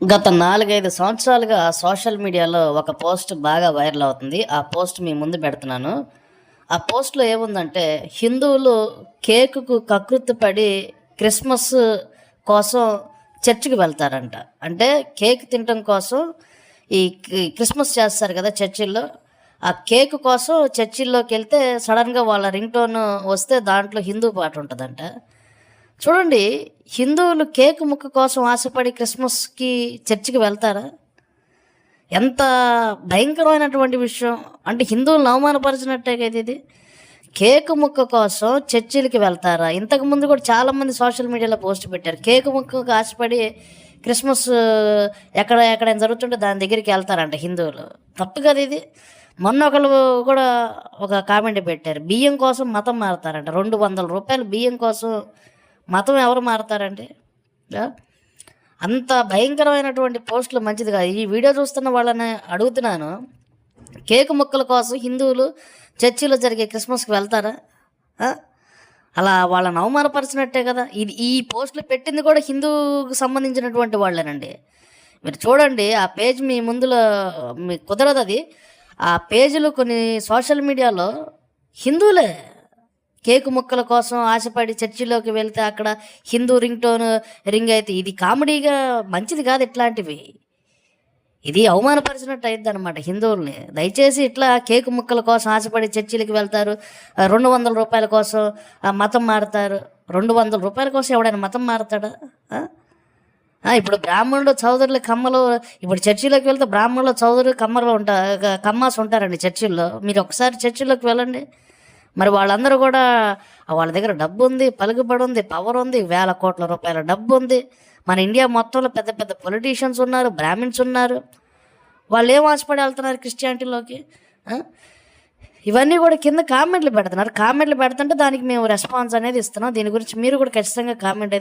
గత నాలుగైదు సంవత్సరాలుగా సోషల్ మీడియాలో ఒక పోస్ట్ బాగా వైరల్ అవుతుంది. ఆ పోస్ట్ మీ ముందు పెడుతున్నాను. ఆ పోస్ట్లో ఏముందంటే హిందువులు కేకుకు కకృతి పడి క్రిస్మస్ కోసం చర్చికి వెళ్తారంట. అంటే కేక్ తినటం కోసం ఈ క్రిస్మస్ చేస్తారు కదా చర్చిల్లో. ఆ కేక్ కోసం చర్చిల్లోకి వెళ్తే సడన్గా వాళ్ళ రింగ్ టోన్ వస్తే దాంట్లో హిందూ పాట ఉంటుందంట. చూడండి హిందువులు కేక్ ముక్క కోసం ఆశపడి క్రిస్మస్కి చర్చికి వెళ్తారా? ఎంత భయంకరమైనటువంటి విషయం. అంటే హిందువులను అవమానపరిచినట్టే కదా ఇది. కేక్ ముక్క కోసం చర్చిలకి వెళ్తారా? ఇంతకు ముందు కూడా చాలామంది సోషల్ మీడియాలో పోస్ట్ పెట్టారు. కేక్ ముక్కకు ఆశపడి క్రిస్మస్ ఎక్కడ ఎక్కడైనా జరుగుతుంటే దాని దగ్గరికి వెళ్తారంట హిందువులు. తప్పు కదా ఇది. మొన్న ఒకళ్ళు కూడా ఒక కామెంట్ పెట్టారు. బియ్యం కోసం మతం మారుతారంట. రెండు వందల రూపాయలు బియ్యం కోసం మతం ఎవరు మారతారండి? అంత భయంకరమైనటువంటి పోస్టులు మంచిది కాదు. ఈ వీడియో చూస్తున్న వాళ్ళని అడుగుతున్నాను. కేక్ ముక్కల కోసం హిందువులు చర్చిలో జరిగే క్రిస్మస్కి వెళ్తారా? అలా వాళ్ళని అవమానపరిచినట్టే కదా. ఇది ఈ పోస్టులు పెట్టింది కూడా హిందువుకు సంబంధించినటువంటి వాళ్ళేనండి. మీరు చూడండి ఆ పేజ్ మీ ముందులో మీకు కుదరదు అది ఆ పేజీలు కొన్ని సోషల్ మీడియాలో హిందువులే కేకు ముక్కల కోసం ఆశపడి చర్చిలోకి వెళ్తే అక్కడ హిందూ రింగ్ టోన్ రింగ్ అయితే ఇది కామెడీగా మంచిది కాదు ఇట్లాంటివి. ఇది అవమానపరిచినట్టు అయింది అనమాట హిందువుల్ని. దయచేసి ఇట్లా కేకు ముక్కల కోసం ఆశపడి చర్చిలకి వెళ్తారు. రెండు వందల రూపాయల కోసం మతం మారుతారు. రెండు వందల రూపాయల కోసం ఎవడైనా మతం మారుతాడా? ఇప్పుడు బ్రాహ్మణులు చౌదరులు కమ్మలు ఇప్పుడు చర్చిలోకి వెళ్తే బ్రాహ్మణులు చౌదరులు కమ్మలు ఉంటారు కమ్మాస్ ఉంటారండి చర్చిల్లో. మీరు ఒకసారి చర్చిలోకి వెళ్ళండి. మరి వాళ్ళందరూ కూడా వాళ్ళ దగ్గర డబ్బు ఉంది పలుకుబడి ఉంది పవర్ ఉంది వేల కోట్ల రూపాయల డబ్బు ఉంది మన ఇండియా మొత్తంలో పెద్ద పెద్ద పొలిటీషియన్స్ ఉన్నారు బ్రాహ్మిన్స్ ఉన్నారు. వాళ్ళు ఏం ఆశపడి వెళ్తున్నారు క్రిస్టియానిటీలోకి? ఇవన్నీ కూడా కింద కామెంట్లు పెడుతున్నారు. కామెంట్లు పెడుతుంటే దానికి మేము రెస్పాన్స్ అనేది ఇస్తున్నాం. దీని గురించి మీరు కూడా ఖచ్చితంగా కామెంట్